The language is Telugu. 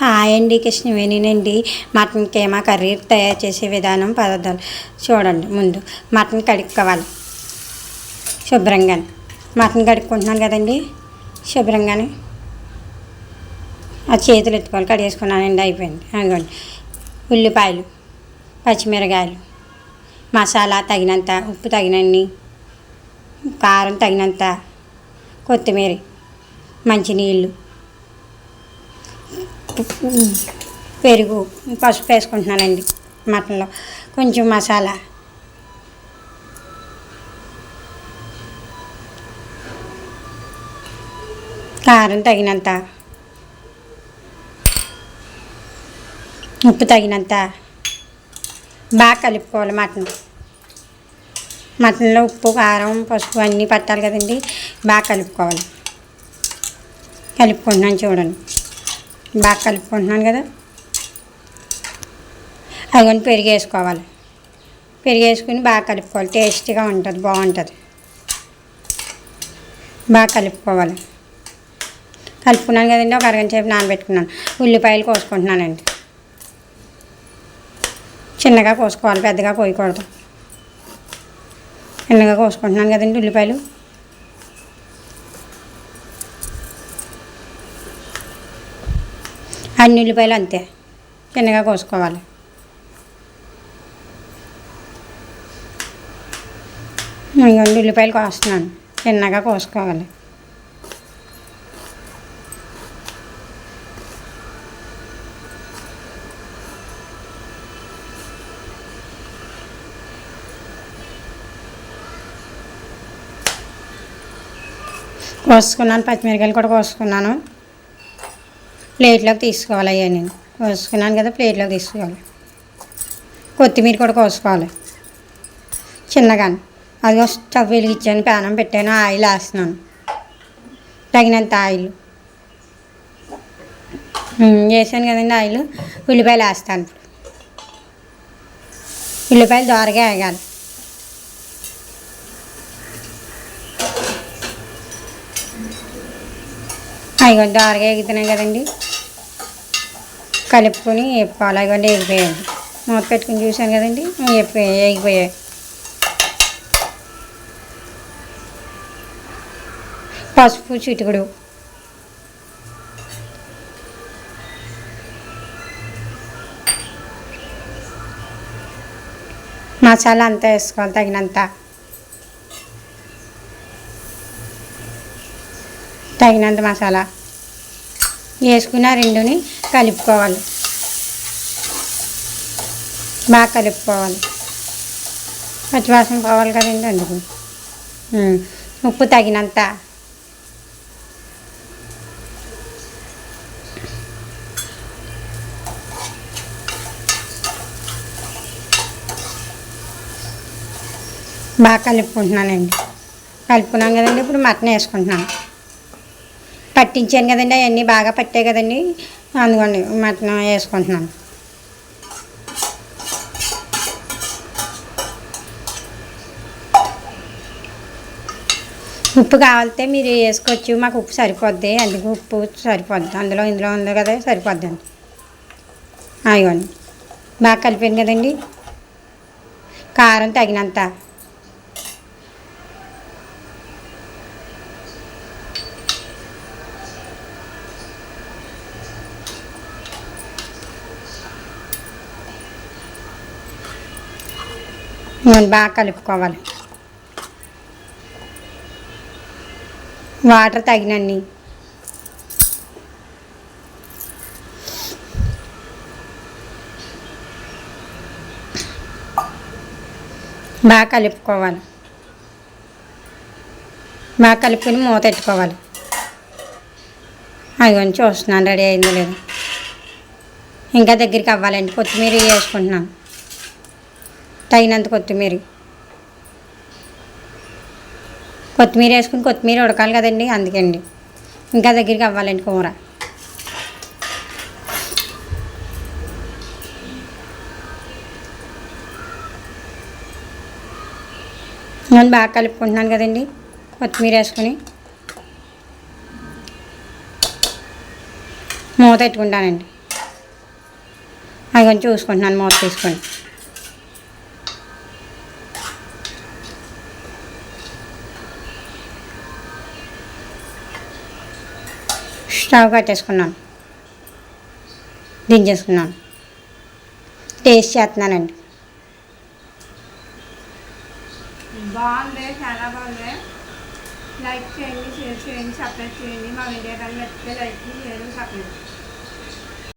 హాయ్ అండి కృష్ణవేణినండి. మటన్ కేమా కర్రీ తయారు చేసే విధానం పదార్థాలు చూడండి ముందు మటన్ కడుక్కోవాలి. శుభ్రంగా. మటన్ కడుక్కుంటున్నాను కదండి. శుభ్రంగానే. ఆ చేతులు ఎత్తుకోవాలి. కడిగేసుకున్నానండి. అయిపోయింది. అనుకోండి ఉల్లిపాయలు పచ్చిమిరకాయలు మసాలా తగినంత ఉప్పు తగినన్ని కారం తగినంత కొత్తిమీర మంచినీళ్ళు పెరుగు పసుపు వేసుకుంటున్నానండి మటన్లో. కొంచెం మసాలా. కారం తగినంత. ఉప్పు తగినంత. బాగా కలుపుకోవాలి మటన్. మటన్లో ఉప్పు కారం పసుపు అన్నీ పట్టాలి కదండి. బాగా కలుపుకోవాలి. కలుపుకుంటున్నాను చూడండి. బాగా కలుపుకుంటున్నాను కదా. అదిగోని పెరిగి వేసుకోవాలి పెరిగి వేసుకుని బాగా కలుపుకోవాలి. టేస్టీగా ఉంటుంది బాగుంటుంది. బాగా కలుపుకోవాలి. కలుపుకున్నాను కదండి ఒక అరగంట సేపు నానబెట్టుకున్నాను. ఉల్లిపాయలు కోసుకుంటున్నానండి. చిన్నగా కోసుకోవాలి పెద్దగా కోయకూడదు. చిన్నగా కోసుకుంటున్నాను కదండి ఉల్లిపాయలు. అన్ని ఉల్లిపాయలు అంతే. చిన్నగా కోసుకోవాలి. ఇంకొన్ని ఉల్లిపాయలు కోస్తున్నాను. చిన్నగా కోసుకోవాలి. కోసుకున్నాను. పచ్చిమిరకాయలు కూడా కోసుకున్నాను. ప్లేట్లోకి తీసుకోవాలి అయ్యా నేను కోసుకున్నాను కదా ప్లేట్లోకి తీసుకోవాలి. కొత్తిమీర కూడా కోసుకోవాలి. చిన్నగా అదిగో స్టవ్ వెలిగించాను ప్యానం పెట్టాను ఆయిల్ వేస్తున్నాను. తగినంత ఆయిల్. వేసాను కదండి ఆయిల్. ఉల్లిపాయలు వేస్తాను ఇప్పుడు. ఉల్లిపాయలు దోరగా వేగాలి. అవి దోరగా ఎగుతున్నాయి కదండి. కలుపుకొని వేపుకోవాలి అవి వేగిపోయాయి మూత పెట్టుకుని చూశాను కదండి వేగిపోయాయి వేగిపోయాయి పసుపు చిటుకుడు. మసాలా అంతా వేసుకోవాలి తగినంత. తగినంత మసాలా. వేసుకున్న రెండుని కలుపుకోవాలి. బాగా కలుపుకోవాలి. పచ్చివాసన పోవాలి కదండి అందుకు. ఉప్పు తగినంత. బాగా కలుపుకుంటున్నానండి. కలుపుకున్నాం కదండి ఇప్పుడు మటన్ వేసుకుంటున్నాను పట్టించాను కదండి అవన్నీ బాగా పట్టాయి కదండి. అందుకోండి మటన్ వేసుకుంటున్నాను. ఉప్పు కావాలితే మీరు వేసుకోవచ్చు మాకు ఉప్పు సరిపోద్ది అందుకు ఉప్పు సరిపోద్ది. అందులో ఇందులో ఉంది కదా సరిపోద్దండి అయ్యోండి బాగా కలిపాను కదండి. కారం తగినంత. నూనె బాగా కలుపుకోవాలి. వాటర్ తగినన్ని. బాగా కలుపుకోవాలి. బాగా కలుపుకొని మూత పెట్టుకోవాలి. అదిగోని చూస్తున్నాను రెడీ అయిందో లేదు. ఇంకా దగ్గరికి అవ్వాలండి కొత్తిమీర వేసుకుంటున్నాను. తగినంత కొత్తిమీర. కొత్తిమీర వేసుకుని కొత్తిమీర ఉడకాలి కదండి అందుకండి. ఇంకా దగ్గరికి అవ్వాలండి కూర. నేను బాగా కలుపుకుంటున్నాను కదండి కొత్తిమీర వేసుకుని. మూత పెట్టుకుంటానండి. అది కొంచెం చూసుకుంటున్నాను మూత తీసుకొని స్టవ్ కట్టేసుకున్నాను దించేసుకున్నాను టేస్ట్ చేస్తున్నానండి. బాగుంది చాలా బాగుంది. లైక్ చేయండి షేర్ చేయండి సబ్స్క్రైబ్ చేయండి. మా వీడియో కానీ నచ్చితే లైక్ చేయండి సబ్స్క్రైబ్